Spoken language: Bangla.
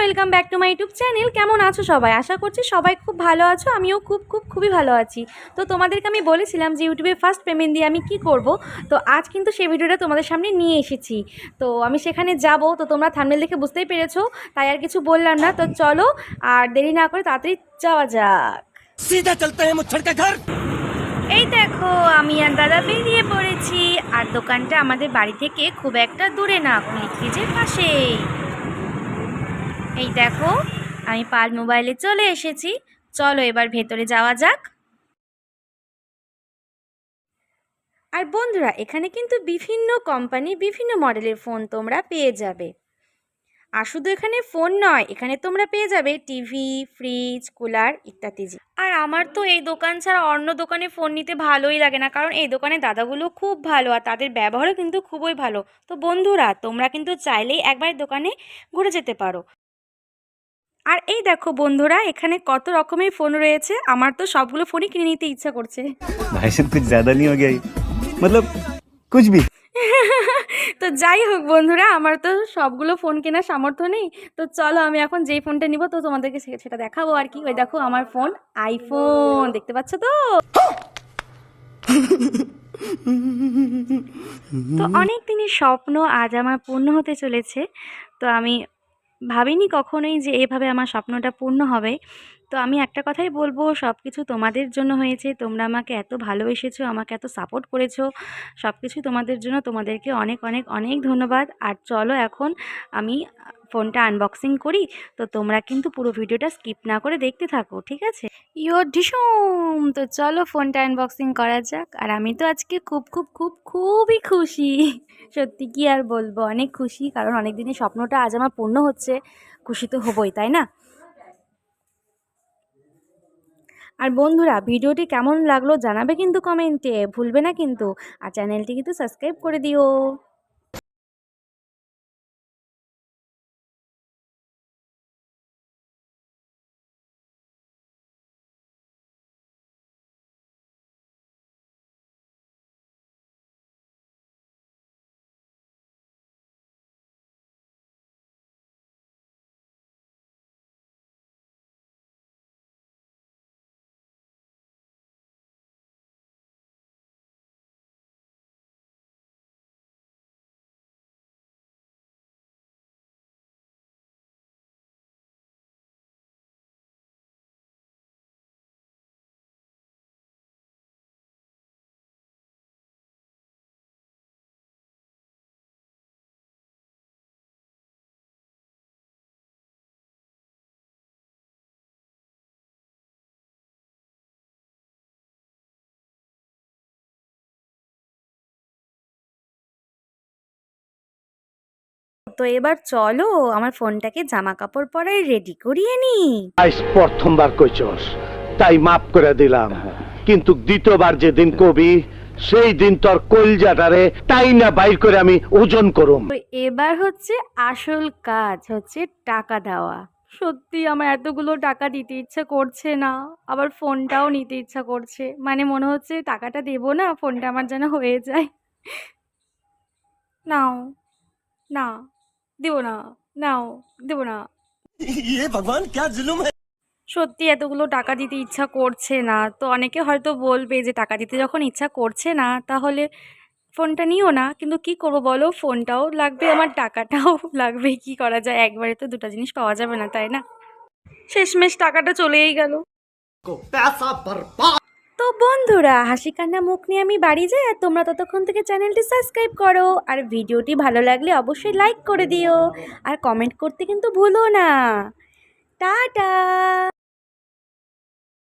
Welcome back to my YouTube channel কেমন আছো সবাই? আশা করছি সবাই খুব ভালো আছো আমিও খুব খুব খুবই ভালো আছি। তো তোমাদেরকে আমি বলেছিলাম যে ইউটিউবে ফার্স্ট পেমেন্ট দিয়ে আমি কি করব। তো আজ কিন্তু সেই ভিডিওটা তোমাদের সামনে নিয়ে এসেছি। তো আমি সেখানে যাব তো তোমরা থামনেল দেখে বুঝতেই পেরেছ তাই আর কিছু বললাম না। তো চলো আর দেরি না করে তাড়াতাড়ি যাওয়া যাক। সিধা চলতে ঘর এই দেখো আমি আর দাদা বেরিয়ে পড়েছি। আর দোকানটা আমাদের বাড়ি থেকে খুব একটা দূরে না কোনো যে পাশেই। এই দেখো, আমি পাল মোবাইলে চলে এসেছি। চলো এবার ভেতরে যাওয়া যাক। আর বন্ধুরা, এখানে কিন্তু বিভিন্ন কোম্পানি বিভিন্ন মডেলের ফোন তোমরা পেয়ে যাবে। আর শুধু এখানে ফোন নয়, এখানে তোমরা পেয়ে যাবে টিভি ফ্রিজ কুলার ইত্যাদি। আর আমার তো এই দোকান ছাড়া অন্য দোকানে ফোন নিতে ভালোই লাগে না, কারণ এই দোকানে দাদাগুলো খুব ভালো আর তাদের ব্যবহারও কিন্তু খুবই ভালো। তো বন্ধুরা, তোমরা কিন্তু চাইলেই একবার দোকানে ঘুরে যেতে পারো। আর এই দেখো বন্ধুরা এখানে কত রকমের ফোন রয়েছে। আমার তো সবগুলো ফোনই কিনে নিতে ইচ্ছা করছে। তো যাই হোক বন্ধুরা আমার তো সবগুলো ফোন কেনার সামর্থ্য নেই। তো চলো আমি এখন যেই ফোনটা নিব তো তোমাদেরকে সেটা দেখাবো আর কি। ওই দেখো আমার ফোন আইফোন দেখতে পাচ্ছ তো? তো অনেক দিনের স্বপ্ন আজ আমার পূর্ণ হতে চলেছে। তো আমি ভাবিনি কখনোই যে এভাবে আমার স্বপ্নটা পূর্ণ হবে। তো আমি একটা কথাই বলব সব কিছু তোমাদের জন্য হয়েছে, তোমরা আমাকে এত ভালোবেসেছো, আমাকে এত সাপোর্ট করেছ সব কিছু তোমাদের জন্য। তোমাদেরকে অনেক অনেক অনেক ধন্যবাদ। আর চলো এখন আমি ফোনটা আনবক্সিং করি, তো তোমরা কিন্তু পুরো ভিডিওটা স্কিপ না করে দেখতে থাকো, ঠিক আছে? ইয়োর ডিসুম, তো চলো ফোনটা আনবক্সিং করা যাক। আর আমি তো আজকে খুব খুব খুব, খুবই খুশি। সত্যি কি আর বলব, অনেক খুশি, কারণ অনেক দিনের স্বপ্নটা আজ আমার পূর্ণ হচ্ছে। খুশি তো হবই, তাই না? আর বন্ধুরা, ভিডিওটি কেমন লাগল জানাবে কিন্তু কমেন্টে ভুলবে না কিন্তু। আর চ্যানেলটি কিন্তু সাবস্ক্রাইব করে দিও। তো এবার চলো আমার ফোনটাকে জামা কাপড় পরায় রেডি করিয়ে নি আজ প্রথমবার কইছস তাই মাফ করে দিলাম। কিন্তু দ্বিতীয়বার যেদিন কবি সেই দিন তোর কলজাটারে তাই না বাইর করে আমি ওজন করুম। তো এবার হচ্ছে আসল কাজ হচ্ছে টাকা দেওয়া। সত্যি আমার এতগুলো টাকা দিতে ইচ্ছা করছে না আবার ফোনটাও নিতে ইচ্ছা করছে। মানে মনে হচ্ছে টাকাটা দেবো না ফোনটা আমার যেন হয়ে যায়। নাও না দিবনা নাও দেব না। ইয়ে ভগবান জুলুম সত্যি এতগুলো টাকা দিতে ইচ্ছা করছে না। তো অনেকে হয়তো বলবে যে টাকা দিতে যখন ইচ্ছা করছে না তাহলে ফোনটা নিও না। কিন্তু কি করব বলো ফোনটাও লাগবে আমার টাকাটাও লাগবে। কি করা যায়? একবারে তো দুটা জিনিস পাওয়া যাবে না তাই না? শেষমেশ টাকাটা চলেই গেল। বন্ধুরা, হাসি কান্না মুখ নিয়ে আমি বাড়ি যাই আর তোমরা ততক্ষণ থেকে চ্যানেলটি সাবস্ক্রাইব করো। আর ভিডিওটি ভালো লাগলে অবশ্যই লাইক করে দিও। আর কমেন্ট করতে কিন্তু ভুলো না। টাটা!